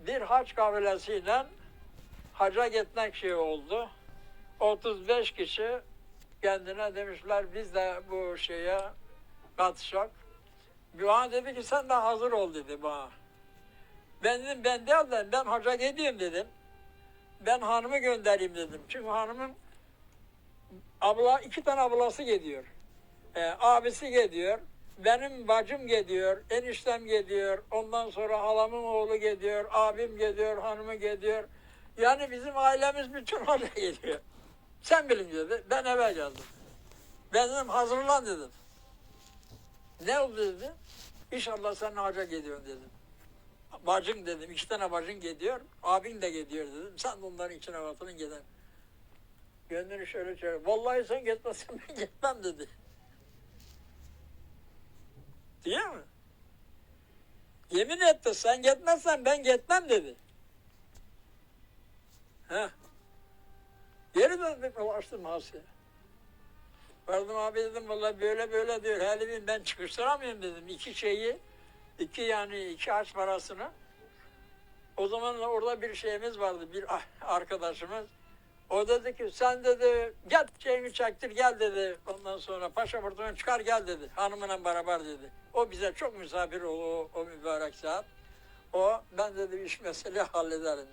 bir haç kabilesiyle haca gitmek şey oldu. 35 kişi kendine demişler biz de bu şeye katışak. Bana dedi ki sen de hazır ol dedi bana. Ben dedim ben değil de ben haca gideyim dedim. Ben hanımı göndereyim dedim. Çünkü hanımın abla iki tane ablası gidiyor. Ee, abisi gidiyor. Benim bacım gidiyor, eniştem gidiyor, ondan sonra halamın oğlu gidiyor, abim gidiyor, hanımı gidiyor. Yani bizim ailemiz bütün haca gidiyor. Sen bilin dedi. Ben eve geldim. Ben dedim hazırlan dedim. Ne oldu dedi. İnşallah sen haca gidiyorsun dedim. Bacın dedim. iki tane bacın gidiyor. Abin de gidiyor dedim. Sen de onların içine katılın gider. Gönlünü şöyle çevir. Vallahi sen gitmezsen ben gitmem dedi. Değil mi? Yemin etti sen gitmezsen ben gitmem dedi. Heh. Geri döndüm açtım hasıya. Vardım abi dedim vallahi böyle böyle diyor. Dedim ben çıkıştıramıyorum dedim. iki şeyi, iki yani iki aç parasını. O zaman da orada bir şeyimiz vardı, bir ah- arkadaşımız. O dedi ki sen dedi gel şeyini çektir gel dedi. Ondan sonra pasaportunu çıkar gel dedi. Hanımla beraber dedi. O bize çok misafir oldu o, o mübarek saat. O ben dedi iş mesele hallederim dedi.